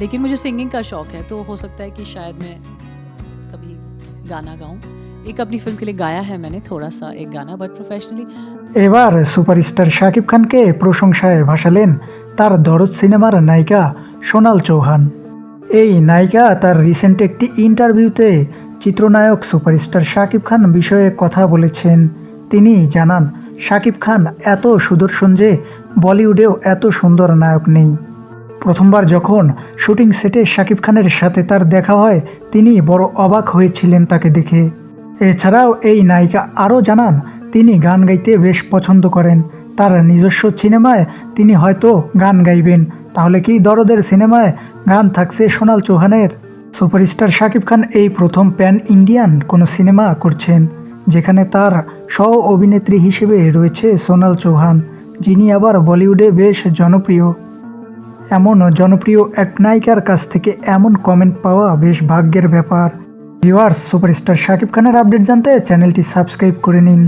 लेकिन मुझे सिंगिंग का शौक है तो हो सकता है कि शायद मैं कभी गाना गाऊं एक अपनी फिल्म के लिए गाया है मैंने थोड़ा सा एक गाना बट प्रोफेशनली এবার সুপারস্টার শাকিব খানকে প্রশংসায় ভাসালেন তার দরদ সিনেমার নায়িকা সোনাল চৌহান এই নায়িকা তার রিসেন্ট একটি ইন্টারভিউতে চিত্রনায়ক সুপারস্টার শাকিব খান বিষয়ে কথা বলেছেন তিনি জানান শাকিব খান এত সুদর্শন যে বলিউডেও এত সুন্দর নায়ক নেই প্রথমবার যখন শুটিং সেটে শাকিব খানের সাথে তার দেখা হয়, তিনি বড় অবাক হয়েছিলেন তাকে দেখে। এছাড়াও এই নায়িকা আরও জানান, তিনি গান গাইতে বেশ পছন্দ করেন। তার নিজস্ব সিনেমায় তিনি হয়তো গান গাইবেন। তাহলে কি দরদের সিনেমায় গান থাকছে সোনাল চৌহানের? সুপারস্টার শাকিব খান এই প্রথম প্যান ইন্ডিয়ান কোনো সিনেমা করছেন, যেখানে তার সহ অভিনেত্রী হিসেবে রয়েছে সোনাল চৌহান, যিনি আবার বলিউডে বেশ জনপ্রিয়। এমন জনপ্রিয় এক নায়িকার কাছ থেকে এমন কমেন্ট পাওয়া বেশ ভাগ্যের ব্যাপার। ভিওয়ার্স সুপারস্টার শাকিব খানের আপডেট জানতে চ্যানেলটি সাবস্ক্রাইব করে নিন।